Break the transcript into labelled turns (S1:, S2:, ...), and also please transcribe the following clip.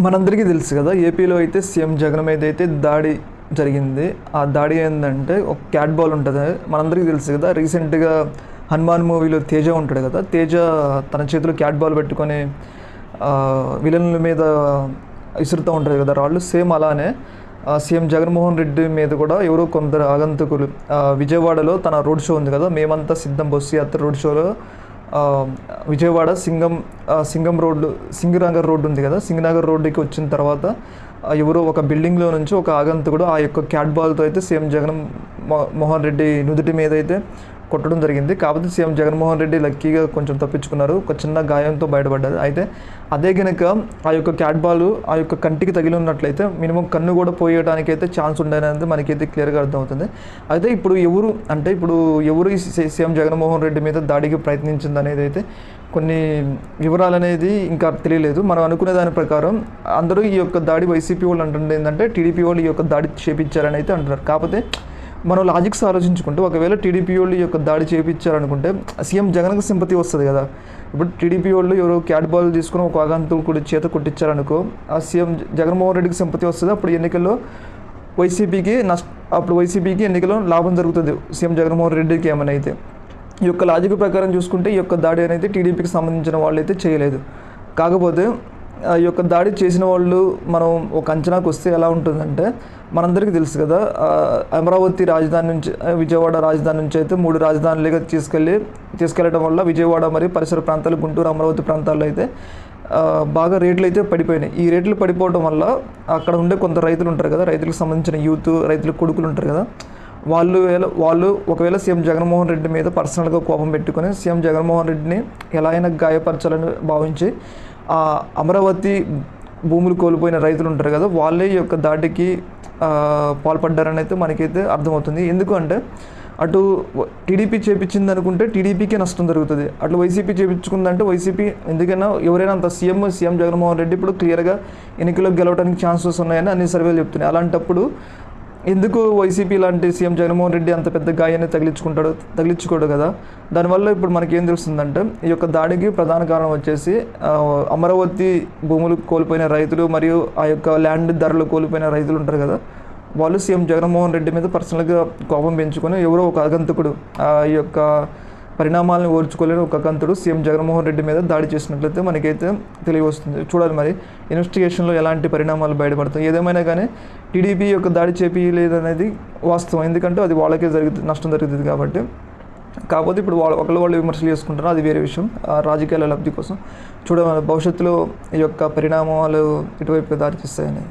S1: మనందరికీ తెలుసు కదా ఏపీలో అయితే సీఎం జగన్ మీద అయితే దాడి జరిగింది. ఆ దాడి ఏంటంటే ఒక క్యాట్ బాల్ ఉంటుంది. మనందరికీ తెలుసు కదా రీసెంట్గా హనుమాన్ మూవీలో తేజ ఉంటాడు కదా తేజ తన చేతిలో క్యాట్ బాల్ పెట్టుకొని విలన్ల మీద ఇసురుతూ ఉంటుంది కదా రాళ్ళు. సేమ్ అలానే సీఎం జగన్మోహన్ రెడ్డి మీద కూడా ఎవరో కొందరు ఆగంతకులు విజయవాడలో తన రోడ్ షో ఉంది కదా మేమంతా సిద్ధం బస్సు యాత్ర రోడ్ షోలో విజయవాడ సింగం సింగం రోడ్డు సింగనగర్ రోడ్డు ఉంది కదా? సింగనగర్ రోడ్డుకి వచ్చిన తర్వాత ఎవరో ఒక బిల్డింగ్లో నుంచి ఒక ఆగంతకుడు ఆ యొక్క క్యాట్ బాల్తో అయితే సీఎం జగన్ మో- మోహన్ రెడ్డి నుదుటి మీద అయితే కొట్టడం జరిగింది. కాకపోతే సీఎం జగన్మోహన్ రెడ్డి లక్కీగా కొంచెం తప్పించుకున్నారు. ఒక చిన్న గాయంతో బయటపడ్డారు. అయితే అదే కనుక ఆ యొక్క క్యాట్ బాల్ ఆ యొక్క కంటికి తగిలి ఉన్నట్లయితే మినిమం కన్ను కూడా పోయడానికి అయితే ఛాన్స్ ఉండేది మనకైతే క్లియర్గా అర్థమవుతుంది. అయితే ఇప్పుడు ఎవరు అంటే ఇప్పుడు ఎవరు ఈ సీఎం జగన్మోహన్ రెడ్డి మీద దాడికి ప్రయత్నించింది అనేది అయితే కొన్ని వివరాలు అనేది ఇంకా తెలియలేదు. మనం అనుకునే దాని ప్రకారం అందరూ ఈ యొక్క దాడి వైసీపీ వాళ్ళు అంటుంది ఏంటంటే టీడీపీ వాళ్ళు ఈ యొక్క దాడి చేపించారని అయితే అంటున్నారు. కాకపోతే మనం లాజిక్స్ ఆలోచించుకుంటే ఒకవేళ టీడీపీ వాళ్ళు యొక్క దాడి చేయించారనుకుంటే సీఎం జగన్కి సింపతి వస్తుంది కదా. ఇప్పుడు టీడీపీ వాళ్ళు ఎవరో క్యాట్ బాల్ తీసుకుని ఒక ఆగంతుకుడి చేత కొట్టించారనుకో ఆ సీఎం జగన్మోహన్ రెడ్డికి సింపతి వస్తుంది. అప్పుడు ఎన్నికల్లో వైసీపీకి నష్ట అప్పుడు వైసీపీకి ఎన్నికల్లో లాభం జరుగుతుంది. సీఎం జగన్మోహన్ రెడ్డికి ఏమైనా అయితే ఈ యొక్క లాజిక్ ప్రకారం చూసుకుంటే ఈ యొక్క దాడి అనేది టీడీపీకి సంబంధించిన వాళ్ళు అయితే చేయలేదు. కాకపోతే ఆ యొక్క దాడి చేసిన వాళ్ళు మనం ఒక అంచనాకు వస్తే ఎలా ఉంటుందంటే మనందరికీ తెలుసు కదా అమరావతి రాజధాని నుంచి విజయవాడ రాజధాని నుంచి అయితే మూడు రాజధానులుగా తీసుకెళ్ళి తీసుకెళ్ళడం వల్ల విజయవాడ మరియు పరిసర ప్రాంతాలు గుంటూరు అమరావతి ప్రాంతాల్లో అయితే బాగా రేట్లు అయితే పడిపోయినాయి. ఈ రేట్లు పడిపోవడం వల్ల అక్కడ ఉండే కొంత రైతులు ఉంటారు కదా రైతులకు సంబంధించిన యూత్ రైతుల కొడుకులు ఉంటారు కదా వాళ్ళు వేళ- వాళ్ళు ఒకవేళ సీఎం జగన్మోహన్ రెడ్డి మీద పర్సనల్గా కోపం పెట్టుకొని సీఎం జగన్మోహన్ రెడ్డిని ఎలా అయినా గాయపరచాలని భావించి ఆ అమరావతి భూములు కోల్పోయిన రైతులు ఉంటారు కదా వాళ్ళే యొక్క దాటికి పాల్పడ్డారనైతే పాల్పడ్డారని అయితే మనకైతే అర్థమవుతుంది. ఎందుకంటే అటు టీడీపీ చేపించింది అనుకుంటే టీడీపీకే నష్టం జరుగుతుంది. అట్లా వైసీపీ చేపించుకుందంటే వైసీపీ ఎందుకైనా ఎవరైనా అంత సీఎం సీఎం జగన్మోహన్ రెడ్డి ఇప్పుడు క్లియర్గా ఎన్నికల్లో గెలవడానికి ఛాన్సెస్ ఉన్నాయని అన్ని సర్వేలు చెప్తున్నాయి. అలాంటప్పుడు ఎందుకు వైసీపీ లాంటి సీఎం జగన్మోహన్ రెడ్డి అంత పెద్ద గాయాన్ని తగిలించుకుంటాడు తగిలించుకోడు కదా? దానివల్ల ఇప్పుడు మనకి ఏం తెలుస్తుందంటే ఈ యొక్క దాడికి ప్రధాన కారణం వచ్చేసి అమరావతి భూములు కోల్పోయిన రైతులు మరియు ఆ యొక్క ల్యాండ్ ధరలు కోల్పోయిన రైతులు ఉంటారు కదా? వాళ్ళు సీఎం జగన్మోహన్ రెడ్డి మీద పర్సనల్గా కోపం పెంచుకొని ఎవరో ఒక అగంతకుడు ఆ యొక్క పరిణామాలను ఓర్చుకోలేని ఒక కంతుడు సీఎం జగన్మోహన్ రెడ్డి మీద దాడి చేసినట్లయితే మనకైతే తెలియవస్తుంది. చూడాలి మరి. ఇన్వెస్టిగేషన్లో ఎలాంటి పరిణామాలు బయటపడతాయి? ఏదేమైనా కానీ టీడీపీ యొక్క దాడి చేపియలేదనేది వాస్తవం. ఎందుకంటే అది వాళ్ళకే జరుగుతుంది నష్టం జరుగుతుంది కాబట్టి. కాకపోతే ఇప్పుడు వాళ్ళు ఒకళ్ళు వాళ్ళు విమర్శలు చేసుకుంటారు. అది వేరే విషయం. ఆ రాజకీయాల లబ్ధి కోసం. చూడ భవిష్యత్తులో ఈ యొక్క పరిణామాలు ఇటువైపు దారి తీస్తాయని.